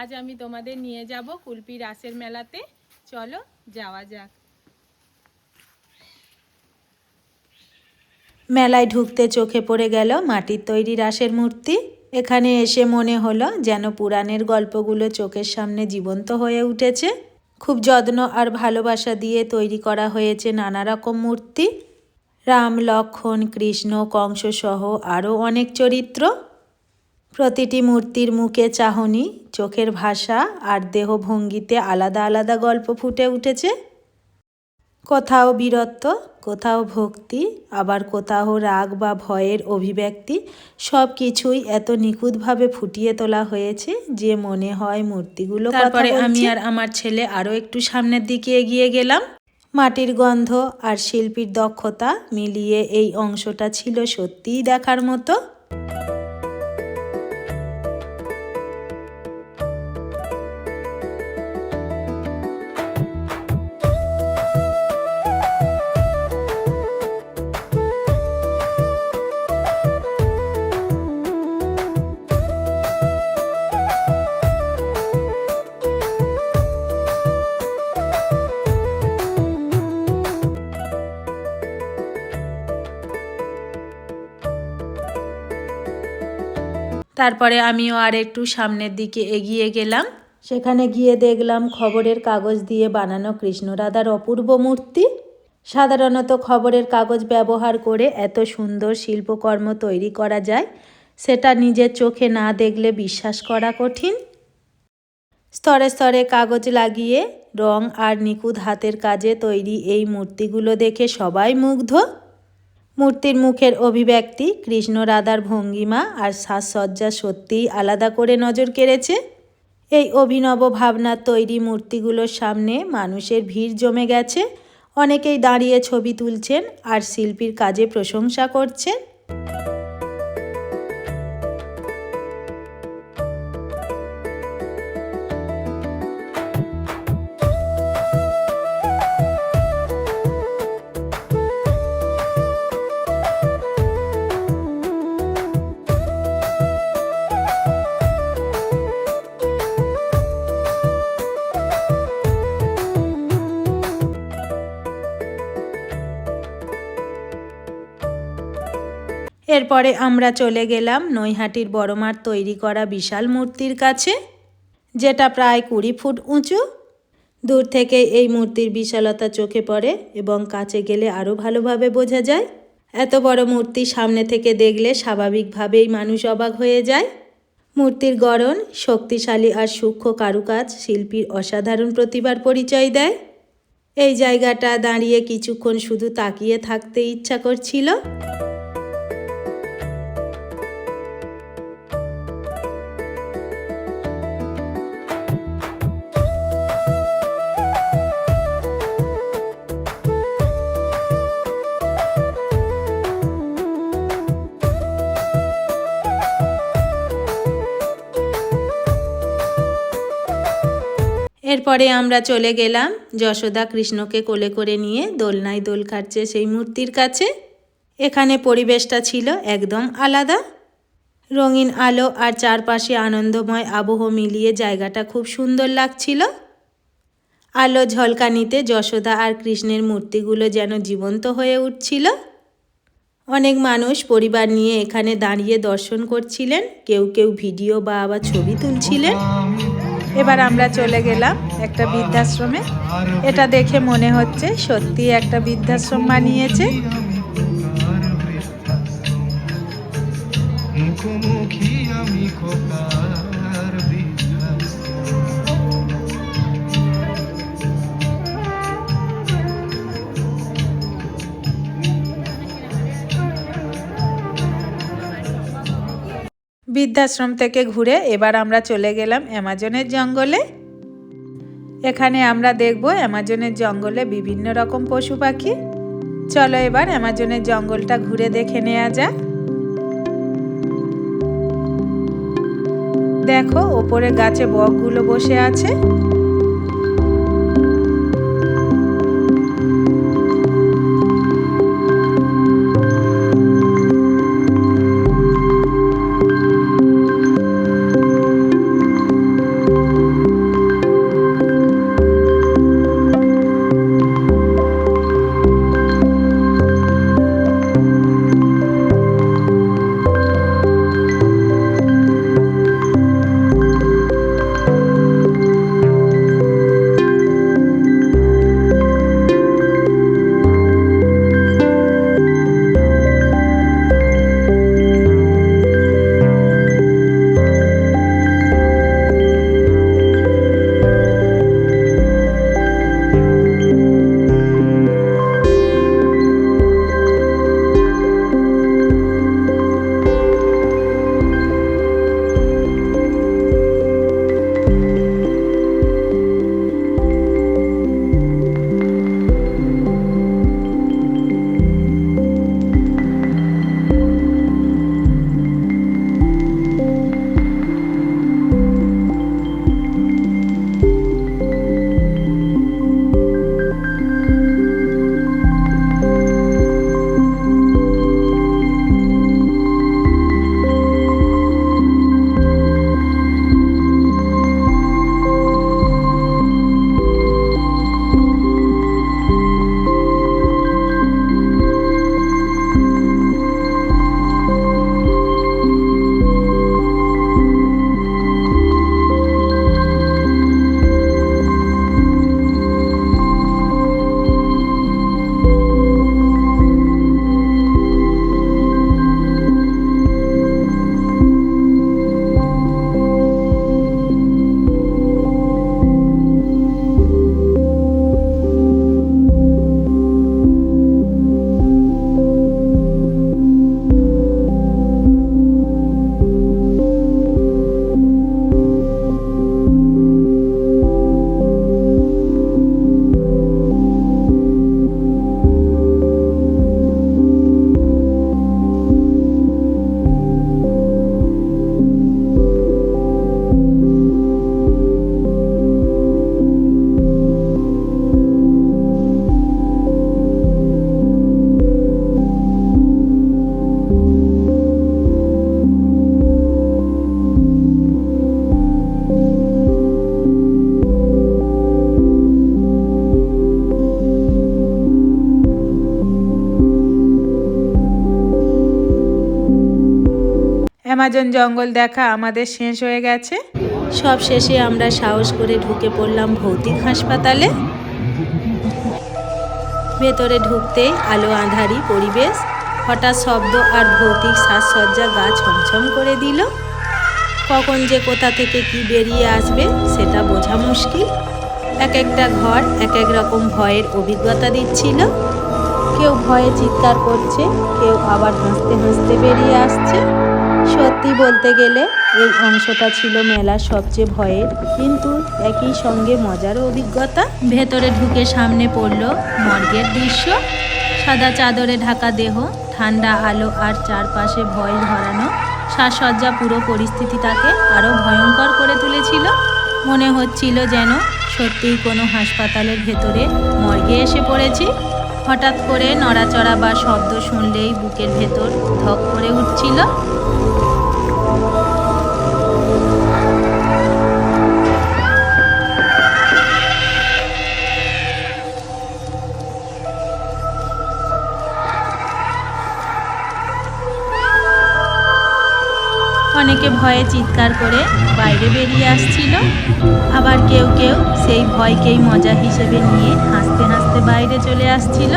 আজ আমি তোমাদের নিয়ে যাব কুলপি রাসের মেলাতে। চলো, যাওয়া যাক। মেলায় ঢুকতে চোখে পড়ে গেল মাটির তৈরি রাসের মূর্তি। এখানে এসে মনে হলো যেন পুরাণের গল্পগুলো চোখের সামনে জীবন্ত হয়ে উঠেছে। খুব যত্ন আর ভালোবাসা দিয়ে তৈরি করা হয়েছে নানা রকম মূর্তি। রাম লক্ষণ কৃষ্ণ কংস সহ আরও অনেক চরিত্র। প্রতিটি মূর্তির মুখে চাহনি চোখের ভাষা আর দেহভঙ্গিতে আলাদা আলাদা গল্প ফুটে উঠেছে। কোথাও বীরত্ব কোথাও ভক্তি আবার কোথাও রাগ বা ভয়ের অভিব্যক্তি সব কিছুই এত নিখুঁতভাবে ফুটিয়ে তোলা হয়েছে যে মনে হয় মূর্তিগুলো তারপরে আমি আর আমার ছেলে আরও একটু সামনের দিকে এগিয়ে গেলাম। মাটির গন্ধ আর শিল্পীর দক্ষতা মিলিয়ে এই অংশটা ছিল সত্যিই দেখার মতো। তারপরে আমিও আর একটু সামনের দিকে এগিয়ে গেলাম। সেখানে গিয়ে দেখলাম খবরের কাগজ দিয়ে বানানো কৃষ্ণরাধার অপূর্ব মূর্তি। সাধারণত খবরের কাগজ ব্যবহার করে এত সুন্দর শিল্পকর্ম তৈরি করা যায়, সেটা নিজের চোখে না দেখলে বিশ্বাস করা কঠিন। স্তরে স্তরে কাগজ লাগিয়ে রং আর নিখুঁত হাতের কাজে তৈরি এই মূর্তিগুলো দেখে সবাই মুগ্ধ। মূর্তির মুখের অভিব্যক্তি কৃষ্ণ রাধার ভঙ্গিমা আর সাজসজ্জা সত্যিই আলাদা করে নজর কেড়েছে। এই অভিনব ভাবনা তৈরি মূর্তিগুলোর সামনে মানুষের ভিড় জমে গেছে। অনেকেই দাঁড়িয়ে ছবি তুলছেন আর শিল্পীর কাজে প্রশংসা করছেন। এরপরে আমরা চলে গেলাম নৈহাটির বড়মার তৈরি করা বিশাল মূর্তির কাছে, যেটা প্রায় কুড়ি ফুট উঁচু। দূর থেকে এই মূর্তির বিশালতা চোখে পড়ে এবং কাছে গেলে আরও ভালোভাবে বোঝা যায়। এত বড় মূর্তি সামনে থেকে দেখলে স্বাভাবিকভাবেই মানুষ অবাক হয়ে যায়। মূর্তির গড়ন শক্তিশালী আর সূক্ষ্ম কারুকাজ শিল্পীর অসাধারণ প্রতিভার পরিচয় দেয়। এই জায়গাটা দাঁড়িয়ে কিছুক্ষণ শুধু তাকিয়ে থাকতে ইচ্ছা করছিল। এরপরে আমরা চলে গেলাম যশোদা কৃষ্ণকে কোলে করে নিয়ে দোলনায় দোল খাচ্ছে সেই মূর্তির কাছে। এখানে পরিবেশটা ছিল একদম আলাদা। রঙিন আলো আর চারপাশে আনন্দময় আবহ মিলিয়ে জায়গাটা খুব সুন্দর লাগছিল। আলো ঝলকানিতে যশোদা আর কৃষ্ণের মূর্তিগুলো যেন জীবন্ত হয়ে উঠছিল। অনেক মানুষ পরিবার নিয়ে এখানে দাঁড়িয়ে দর্শন করছিলেন, কেউ কেউ ভিডিও বা আবার ছবি তুলছিলেন। এবার আমরা চলে গেলাম একটা বৃদ্ধাশ্রমে। এটা দেখে মনে হচ্ছে সত্যি একটা বৃদ্ধাশ্রম বানিয়েছে। মুখোমুখি আমি বৃদ্ধাশ্রম থেকে ঘুরে এবার আমরা চলে গেলাম অ্যামাজনের জঙ্গলে। এখানে আমরা দেখব অ্যামাজনের জঙ্গলে বিভিন্ন রকম পশু পাখি। চলো এবার অ্যামাজনের জঙ্গলটা ঘুরে দেখে নেওয়া যাক। দেখো, ওপরে গাছে বকগুলো বসে আছে। অ্যামাজন জঙ্গল দেখা আমাদের শেষ হয়ে গেছে। সব শেষে আমরা সাহস করে ঢুকে পড়লাম ভৌতিক হাসপাতালে। ভেতরে ঢুকতেই আলো আঁধারি পরিবেশ, হঠাৎ শব্দ আর ভৌতিক সাজসজ্জা গা ছমছম করে দিল। কখন যে কোথা থেকে কি বেরিয়ে আসবে সেটা বোঝা মুশকিল। এক একটা ঘর এক এক রকম ভয়ের অভিজ্ঞতা দিচ্ছিল। কেউ ভয়ে চিৎকার করছে, কেউ আবার হাসতে হাসতে বেরিয়ে আসছে। সত্যি বলতে গেলে এই অংশটা ছিল মেলার সবচেয়ে ভয়ের। কিন্তু একই সঙ্গে মজারও অভিজ্ঞতা। ভেতরে ঢুকে সামনে পড়ল মর্গের দৃশ্য। সাদা চাদরে ঢাকা দেহ, ঠান্ডা আলো আর চারপাশে ভয় ধরানো। সাজসজ্জা পুরো পরিস্থিতিটাকে আরও ভয়ঙ্কর করে তুলেছিল। মনে হচ্ছিল যেন সত্যিই কোনো হাসপাতালের ভেতরে মর্গে এসে পড়েছি। হঠাৎ করে নড়াচড়া বা শব্দ শুনলেই বুকের ভেতর ধক করে উঠছিল। অনেকে ভয়ে চিৎকার করে বাইরে বেরিয়ে আসছিল। আবার কেউ কেউ সেই ভয়কেই মজা হিসেবে নিয়ে হাসতে হাসতে বাইরে চলে আসছিল।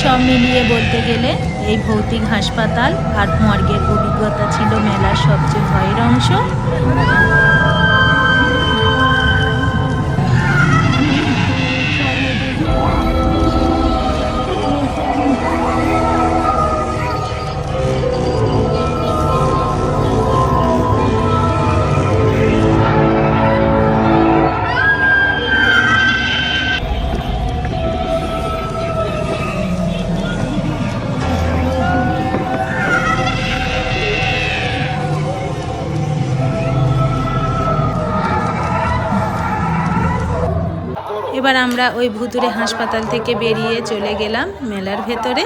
সব মিলিয়ে বলতে গেলে এই ভৌতিক হাসপাতাল আর মর্গের অভিজ্ঞতা ছিল মেলার সবচেয়ে ভয়ের অংশ। এবার আমরা ওই ভুতুরে হাসপাতাল থেকে বেরিয়ে চলে গেলাম মেলার ভেতরে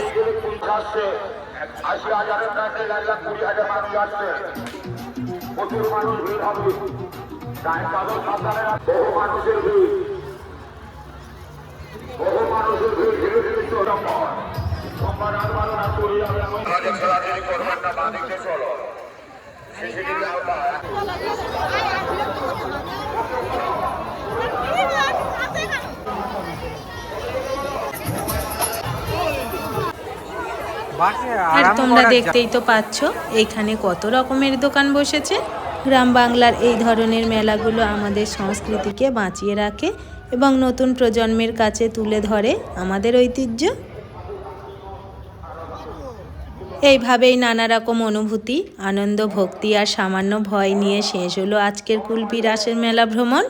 আর তোমরা দেখতেই তো পাচ্ছ এইখানে কত রকমের দোকান বসেছে। গ্রাম বাংলার এই ধরনের মেলাগুলো আমাদের সংস্কৃতিকে বাঁচিয়ে রাখে এবং নতুন প্রজন্মের কাছে তুলে ধরে আমাদের ঐতিহ্য। এইভাবেই নানা রকম অনুভূতি আনন্দ ভক্তি আর সামান্য ভয় নিয়ে শেষ হলো আজকের কুলপি রাসের মেলা ভ্রমণ।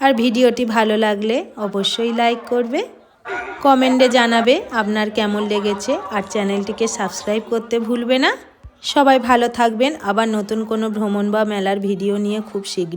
আর ভিডিওটি ভালো লাগলে অবশ্যই লাইক করবে। কমেন্টে জানাবে আপনার কেমন লেগেছে আর চ্যানেলটিকে সাবস্ক্রাইব করতে ভুলবে না। সবাই ভালো থাকবেন। আবার নতুন কোনো ভ্রমণ বা মেলার ভিডিও নিয়ে খুব শীঘ্র